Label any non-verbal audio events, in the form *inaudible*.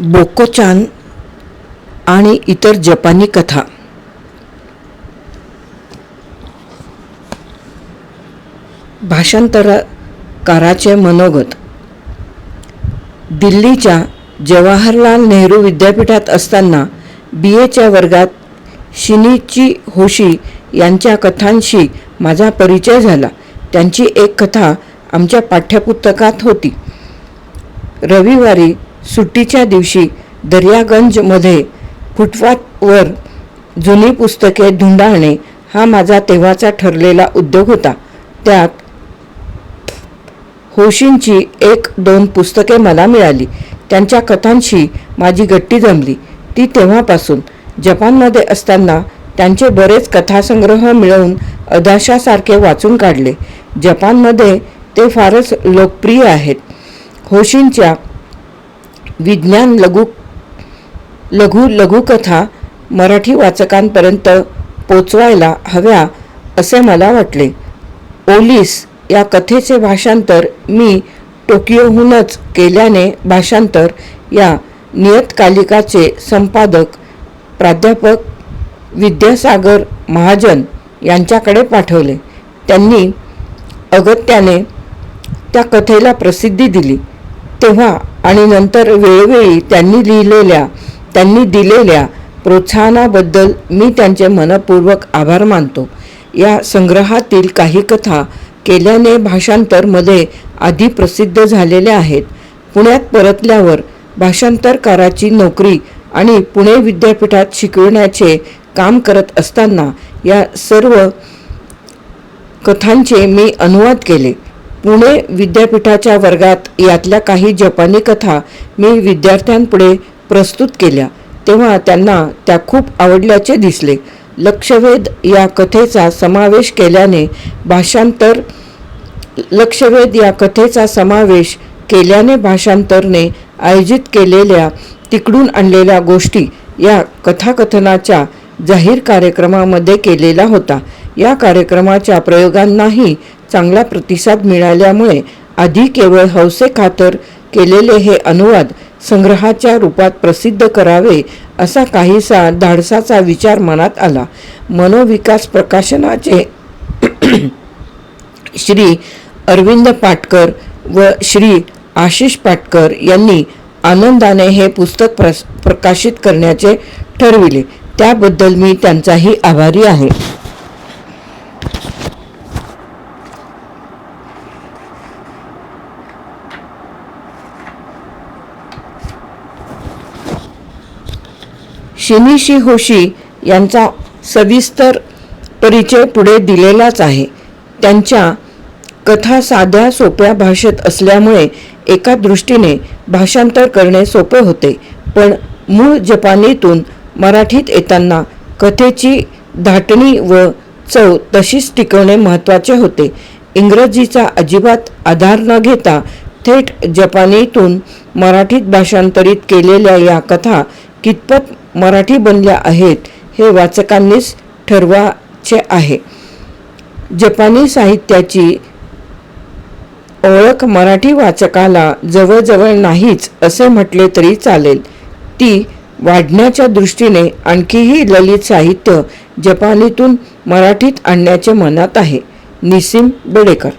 बोकोचान आणि इतर जपानी कथा. भाषांतरकाराचे मनोगत. दिल्लीच्या जवाहरलाल नेहरू विद्यापीठात असताना बी एच्या वर्गात शिनीची होशी यांच्या कथांशी माझा परिचय झाला. त्यांची एक कथा आमच्या पाठ्यपुस्तकात होती. रविवारी सुट्टीच्या दिवशी दर्यागंजमध्ये फुटपाथवर जुनी पुस्तके धुंडाळणे हा माझा तेव्हाचा ठरलेला उद्योग होता. त्यात होशींची एक दोन पुस्तके मला मिळाली. त्यांच्या कथांशी माझी गट्टी जमली. ती तेव्हापासून जपानमध्ये असताना त्यांचे बरेच कथासंग्रह मिळवून अदाशासारखे वाचून काढले. जपानमध्ये ते फारच लोकप्रिय आहेत. होशींच्या विज्ञान लघु लघु लघुकथा मराठी वाचकांपर्यंत पोचवायला हव्या असे मला वाटले. ओलिस या कथेचे भाषांतर मी टोकियोहूनच केल्याने भाषांतर या नियतकालिकाचे संपादक प्राध्यापक विद्यासागर महाजन यांच्याकडे पाठवले. त्यांनी अगत्याने त्या कथेला प्रसिद्धी दिली. तेव्हा आणि नंतर वेळोवेळी त्यांनी लिहिलेल्या त्यांनी दिलेल्या प्रोत्साहनाबद्दल मी त्यांचे मनपूर्वक आभार मानतो. या संग्रहातील काही कथा केल्याने भाषांतरमध्ये आधी प्रसिद्ध झालेल्या आहेत. पुण्यात परतल्यावर भाषांतरकाराची नोकरी आणि पुणे विद्यापीठात शिकवण्याचे काम करत असताना या सर्व कथांचे मी अनुवाद केले. पुणे विद्यापीठाच्या वर्गात यातल्या काही जपानी कथा मी विद्यार्थ्यांपुढे प्रस्तुत केल्या. तेव्हा त्यांना त्या खूप आवडल्याचे दिसले. लक्षवेध या कथेचा समावेश केल्याने भाषांतर लक्षवेध या कथेचा समावेश केल्याने भाषांतरने आयोजित केलेल्या तिकडून आणलेल्या गोष्टी या कथाकथनाच्या जाहीर कार्यक्रमामध्ये केलेला होता. या कार्यक्रमाच्या प्रयोगांनाही चांगला प्रतिसाद मिळाल्यामुळे आधी केवळ हौसेखातर केलेले हे अनुवाद संग्रहाच्या रूपात प्रसिद्ध करावे असा काहीसा धाडसाचा विचार मनात आला. मनोविकास प्रकाशनाचे *clears throat* श्री अरविंद पाटकर व श्री आशिष पाटकर यांनी आनंदाने हे पुस्तक प्रस प्रकाशित करण्याचे ठरविले. त्याबद्दल मी त्यांचाही आभारी आहे. शिनिशी होशी यांचा सविस्तर परिचय पुढे दिलेलाच आहे. त्यांच्या कथा साध्या सोप्या भाषेत असल्यामुळे एका दृष्टीने भाषांतर करणे सोपे होते. पण मूळ जपानीतून मराठीत येताना कथेची धाटणी व चव तशीच टिकवणे महत्त्वाचे होते. इंग्रजीचा अजिबात आधार न घेता थेट जपानीतून मराठीत भाषांतरित केलेल्या या कथा कितपत मराठी बनल्या आहेत हे वाचकांनीच ठरवायचे आहे. जपानी साहित्याची ओळख मराठी वाचकाला जवळजवळ नाहीच असे म्हटले तरी चालेल. ती वाढण्याच्या दृष्टीने आणखीही ललित साहित्य जपानीतून मराठीत आणण्याचे मनात आहे. निसीम बेडेकर